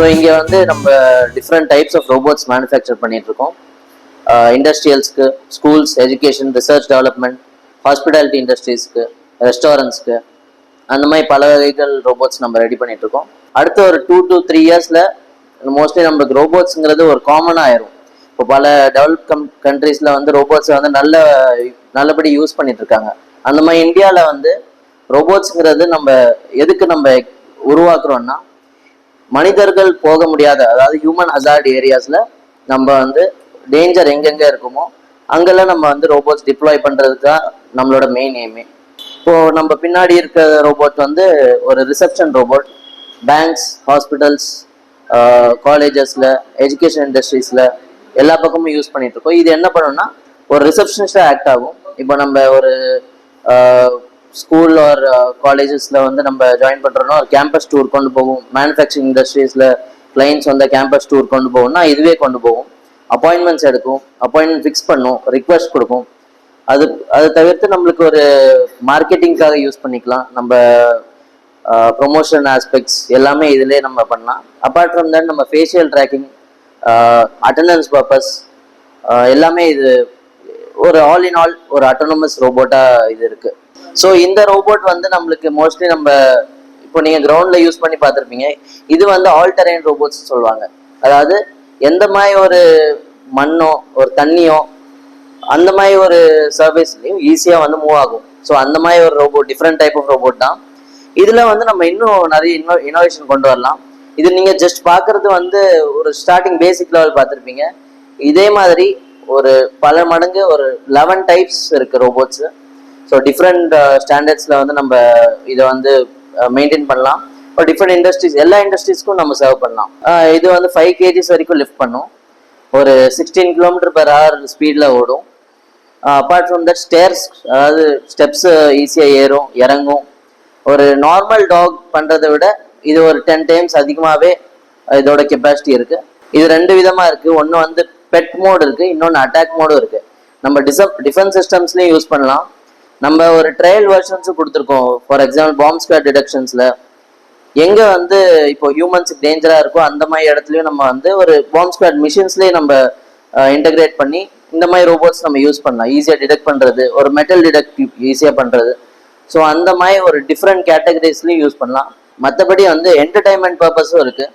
So இங்கே வந்து நம்ம different types of robots manufacture பண்ணிகிட்ருக்கோம் இண்டஸ்ட்ரியல்ஸ்க்கு schools education research development hospitality இண்டஸ்ட்ரீஸ்க்கு ரெஸ்டாரண்ட்ஸ்க்கு அந்த மாதிரி பல வகைகள் ரோபோட்ஸ் நம்ம ரெடி பண்ணிகிட்ருக்கோம் அடுத்த ஒரு டூ டு த்ரீ இயர்ஸில் மோஸ்ட்லி நம்மளுக்கு ரோபோட்ஸுங்கிறது ஒரு காமனாக ஆயிரும். இப்போ பல டெவலப் கம் கண்ட்ரீஸில் வந்து ரோபோட்ஸை வந்து நல்ல நல்லபடி யூஸ் பண்ணிகிட்ருக்காங்க அந்த மாதிரி இந்தியாவில் வந்து ரோபோட்ஸுங்கிறது நம்ம எதுக்கு நம்ம உருவாக்குறோன்னா மனிதர்கள் போக முடியாத அதாவது ஹியூமன் ஹசார்ட் ஏரியாஸ்ல நம்ம வந்து டேஞ்சர் எங்கெங்க இருக்குமோ அங்கெல்லாம் நம்ம வந்து ரோபோட்ஸ் டிப்ளாய் பண்றதுக்கு தான் நம்மளோட மெயின் எய்மே இப்போ நம்ம பின்னாடி இருக்கிற ரோபோட் வந்து ஒரு ரிசப்ஷன் ரோபோட் பேங்க்ஸ் ஹாஸ்பிட்டல்ஸ் காலேஜஸ்ல எஜுகேஷன் இண்டஸ்ட்ரீஸ்ல எல்லா பக்கமும் யூஸ் பண்ணிட்டு இருக்கோம். இது என்ன பண்ணணும்னா ஒரு ரிசப்ஷனிஸ்டா ஆக்ட் ஆகும். இப்போ நம்ம ஒரு ஸ்கூல் ஆர் காலேஜஸ்ல வந்து நம்ம ஜாயின் பண்றோம்னா ஒரு கேம்பஸ் டூர் கொண்டு போகும் மேனுஃபேக்சரிங் இண்டஸ்ட்ரீஸ்ல கிளைண்ட்ஸ் வந்து கேம்பஸ் டூர் கொண்டு போகும்னா இதுவே கொண்டு போகும் அப்பாயின்மெண்ட்ஸ் எடுக்கும். அப்பாயின்மெண்ட் ஃபிக்ஸ் பண்ணும். ரிக்வெஸ்ட் கொடுக்கும். அது அது தவிர்த்து நம்மளுக்கு ஒரு மார்க்கெட்டிங்க்காக யூஸ் பண்ணிக்கலாம். நம்ம uh, ப்ரொமோஷன் ஆஸ்பெக்ட்ஸ் எல்லாமே இதுலேயே நம்ம பண்ணலாம். அப்பார்ட் ஃப்ரம் தட் நம்ம ஃபேஷியல் ட்ராக்கிங் அட்டண்டன்ஸ் பர்பஸ் எல்லாமே இது ஒரு ஆல் இன் ஆல் ஒரு அட்டோனமஸ் ரோபோட்டாக இது இருக்குது ஸோ இந்த ரோபோட் வந்து நம்மளுக்கு மோஸ்ட்லி நம்ம இப்போ நீங்கள் கிரவுண்ட்ல யூஸ் பண்ணி பார்த்துருப்பீங்க. இது வந்து ஆல் டெரைன் ரோபோட்ஸ் சொல்லுவாங்க. அதாவது எந்த மாதிரி ஒரு மண்ணோ ஒரு தண்ணியோ அந்த மாதிரி ஒரு சர்வீஸ்லையும் ஈஸியாக வந்து மூவ் ஆகும். ஸோ அந்த மாதிரி ஒரு robot different type of robot தான். இதில் வந்து நம்ம இன்னும் நிறைய இன்னோ இனோவேஷன் கொண்டு வரலாம். இது நீங்கள் ஜஸ்ட் பார்க்கறது வந்து ஒரு ஸ்டார்டிங் பேசிக் லெவல் பார்த்துருப்பீங்க. இதே மாதிரி ஒரு பல மடங்கு ஒரு லெவன் டைப்ஸ் இருக்குது ரோபோட்ஸு ஸோ டிஃப்ரெண்ட் ஸ்டாண்டர்ட்ஸில் வந்து நம்ம இதை வந்து uh, மெயின்டைன் பண்ணலாம். இப்போ டிஃப்ரெண்ட் இண்டஸ்ட்ரீஸ் எல்லா இண்டஸ்ட்ரீஸ்க்கும் நம்ம சர்வ் பண்ணலாம். Uh, இது வந்து ஃபைவ் கேஜிஸ் வரைக்கும் லிஃப்ட் பண்ணும். ஒரு சிக்ஸ்டீன் கிலோமீட்டர் பர் ஹவர் ஸ்பீடில் ஓடும். அப்பார்ட் ஃப்ரம் தட் ஸ்டேர்ஸ் அதாவது ஸ்டெப்ஸ் ஈஸியாக uh, ஏறும் இறங்கும். ஒரு நார்மல் டாக் பண்ணுறதை விட இது ஒரு டென் டைம்ஸ் அதிகமாகவே இதோட கெப்பாசிட்டி இருக்குது இது ரெண்டு விதமாக இருக்குது ஒன்று வந்து பெட் மோடு இருக்குது இன்னொன்று அட்டாக் மோடும் இருக்குது நம்ம டிசப் டிஃபென்ஸ் சிஸ்டம்ஸ்லேயும் யூஸ் பண்ணலாம். நம்ம ஒரு ட்ரையல் வெர்ஷன்ஸும் கொடுத்துருக்கோம். ஃபார் எக்ஸாம்பிள் பாம்ப் ஸ்குவாட் டிடக்ஷன்ஸில் எங்கே வந்து இப்போ ஹியூமன்ஸுக்கு டேஞ்சராக இருக்கோ அந்த மாதிரி இடத்துலையும் நம்ம வந்து ஒரு பாம்ப் ஸ்குவாட் மிஷின்ஸ்லேயே நம்ம இன்டகிரேட் பண்ணி இந்த மாதிரி ரோபோட்ஸ் நம்ம யூஸ் பண்ணலாம். ஈஸியாக டிடெக்ட் பண்ணுறது ஒரு மெட்டல் டிடெக்ட் ஈஸியாக பண்ணுறது ஸோ அந்த மாதிரி ஒரு டிஃப்ரெண்ட் கேட்டகரிஸ்லையும் யூஸ் பண்ணலாம். மற்றபடி வந்து என்டர்டைன்மெண்ட் பர்பஸும் இருக்குது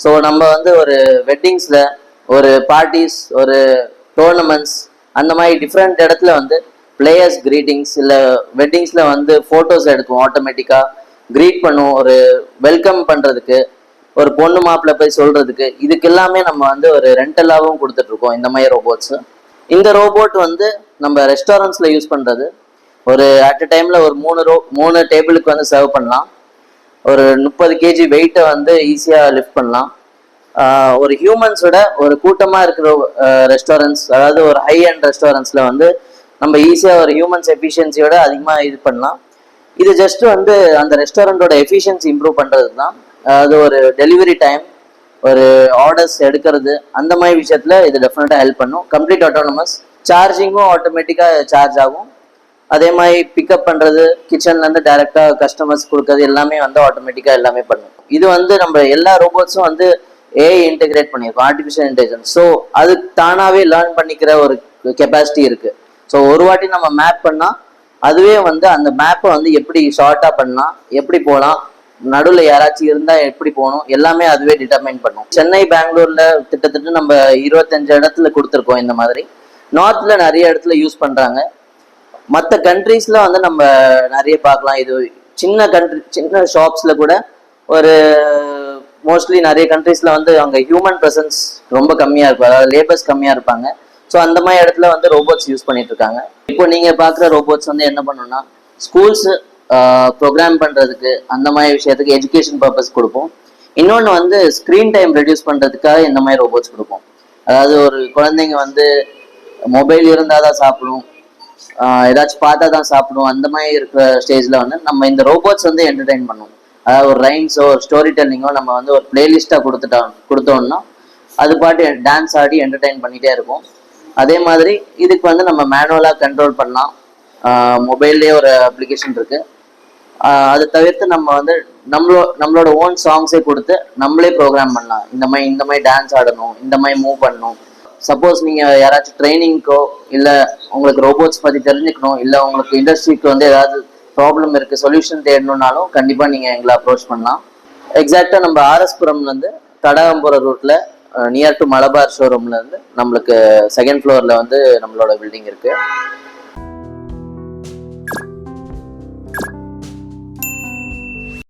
ஸோ நம்ம வந்து ஒரு வெட்டிங்ஸில் ஒரு பார்ட்டிஸ் ஒரு டோர்னமெண்ட்ஸ் அந்த மாதிரி டிஃப்ரெண்ட் இடத்துல வந்து பிளேயர்ஸ் கிரீட்டிங்ஸ் இல்லை வெட்டிங்ஸில் வந்து ஃபோட்டோஸ் எடுக்கும் ஆட்டோமேட்டிக்காக க்ரீட் பண்ணும் ஒரு வெல்கம் பண்ணுறதுக்கு ஒரு பொண்ணு மாப்பிள்ளை போய் சொல்கிறதுக்கு இதுக்கு எல்லாமே நம்ம வந்து ஒரு ரெண்டலாகவும் கொடுத்துட்ருக்கோம் இந்த மாதிரி ரோபோட்ஸு இந்த ரோபோட் வந்து நம்ம ரெஸ்டாரண்ட்ஸில் யூஸ் பண்ணுறது ஒரு அட் அ டைமில் ஒரு மூணு ரோ மூணு டேபிளுக்கு வந்து சர்வ் பண்ணலாம். ஒரு முப்பது கேஜி வெயிட்டை வந்து ஈஸியாக லிஃப்ட் பண்ணலாம். ஒரு ஹியூமன்ஸோட ஒரு கூட்டமாக இருக்கிற ரெஸ்டாரண்ட்ஸ் அதாவது ஒரு ஹை அண்ட் ரெஸ்டாரண்ட்ஸில் வந்து நம்ம ஈஸியாக ஒரு ஹியூமன்ஸ் எஃபிஷியன்சியோட அதிகமாக இது பண்ணலாம். இது ஜஸ்ட் வந்து அந்த ரெஸ்டாரண்ட்டோட எஃபிஷியன்சி இம்ப்ரூவ் பண்ணுறது தான் அது ஒரு டெலிவரி டைம் ஒரு ஆர்டர்ஸ் எடுக்கிறது அந்த மாதிரி விஷயத்தில் இது டெஃபினட்டாக ஹெல்ப் பண்ணும். கம்ப்ளீட் ஆட்டோனமஸ் சார்ஜிங்கும் ஆட்டோமேட்டிக்காக சார்ஜ் ஆகும். அதே மாதிரி பிக்கப் பண்ணுறது கிச்சன்லேருந்து இருந்து கஸ்டமர்ஸ் கொடுக்கறது எல்லாமே வந்து ஆட்டோமேட்டிக்காக எல்லாமே பண்ணும். இது வந்து நம்ம எல்லா ரோபோட்ஸும் வந்து ஏஐ இன்டெகிரேட் பண்ணியிருக்கோம் ஆர்டிஃபிஷியல் இன்டெலிஜென்ஸ் ஸோ அது தானாகவே லேர்ன் பண்ணிக்கிற ஒரு கெப்பாசிட்டி இருக்குது ஸோ ஒரு வாட்டி நம்ம மேப் பண்ணால் அதுவே வந்து அந்த மேப்பை வந்து எப்படி ஷார்ட்டாக பண்ணலாம் எப்படி போகலாம் நடுவில் யாராச்சும் இருந்தால் எப்படி போகணும் எல்லாமே அதுவே டிட்டர்மைன் பண்ணும். சென்னை பெங்களூரில் கிட்டத்தட்ட நம்ம இருபத்தஞ்சு இடத்துல கொடுத்துருக்கோம் இந்த மாதிரி. நார்த்தில் நிறைய இடத்துல யூஸ் பண்ணுறாங்க மற்ற கண்ட்ரீஸில் வந்து நம்ம நிறைய பார்க்கலாம். இது சின்ன கண்ட்ரி சின்ன ஷாப்ஸில் கூட ஒரு மோஸ்ட்லி நிறைய கண்ட்ரீஸில் வந்து அங்கே ஹியூமன் ப்ரெசன்ஸ் ரொம்ப கம்மியாக இருக்கும். அதாவது லேபர்ஸ் கம்மியாக இருப்பாங்க. ஸோ அந்த மாதிரி இடத்துல வந்து ரோபோட்ஸ் யூஸ் பண்ணிட்டு இருக்காங்க இப்போ நீங்க பார்க்குற ரோபோட்ஸ் வந்து என்ன பண்ணணும்னா ஸ்கூல்ஸ் ப்ரோக்ராம் பண்றதுக்கு அந்த மாதிரி விஷயத்துக்கு எஜுகேஷன் பர்பஸ் கொடுப்போம். இன்னொன்று வந்து ஸ்க்ரீன் டைம் ரெடியூஸ் பண்ணுறதுக்காக இந்த மாதிரி ரோபோட்ஸ் கொடுப்போம். அதாவது ஒரு குழந்தைங்க வந்து மொபைல் இருந்தால் தான் சாப்பிடும். ஏதாச்சும் பார்த்தா தான் சாப்பிடும். அந்த மாதிரி இருக்கிற ஸ்டேஜில் வந்து நம்ம இந்த ரோபோட்ஸ் வந்து என்டர்டைன் பண்ணும் அதாவது ஒரு ரைம்ஸோ ஒரு ஸ்டோரி டெல்லிங்கோ நம்ம வந்து ஒரு பிளேலிஸ்ட்டாக கொடுத்துட்டோம் கொடுத்தோம்னா அது பாட்டு டான்ஸ் ஆடி என்டர்டைன் பண்ணிகிட்டே இருக்கும் அதே மாதிரி இதுக்கு வந்து நம்ம மேனுவலாக கண்ட்ரோல் பண்ணலாம் மொபைல்லேயே ஒரு அப்ளிகேஷன் இருக்குது அது தவிர்த்து நம்ம வந்து நம்மளோ நம்மளோட ஓன் சாங்ஸே கொடுத்து நம்மளே ப்ரோக்ராம் பண்ணலாம். இந்த மாதிரி இந்த மாதிரி டான்ஸ் ஆடணும் இந்த மாதிரி மூவ் பண்ணணும். சப்போஸ் நீங்கள் யாராச்சும் ட்ரைனிங்க்கோ இல்லை உங்களுக்கு ரோபோட்ஸ் பற்றி தெரிஞ்சுக்கணும் இல்லை உங்களுக்கு இண்டஸ்ட்ரிக்கு வந்து ஏதாவது ப்ராப்ளம் இருக்குது சொல்யூஷன் தேடணும்னாலும் கண்டிப்பாக நீங்கள் எங்களை அப்ரோச் பண்ணலாம். எக்ஸாக்டாக நம்ம ஆர்எஸ்புரம்லேருந்து தடகம் தடகம்புர ரூட்டில் நியர் டு மலபார் ஷோரூம்ல இருந்து நம்மளுக்கு செகண்ட் ஃப்ளோர்ல வந்து நம்மளோட பில்டிங் இருக்கு.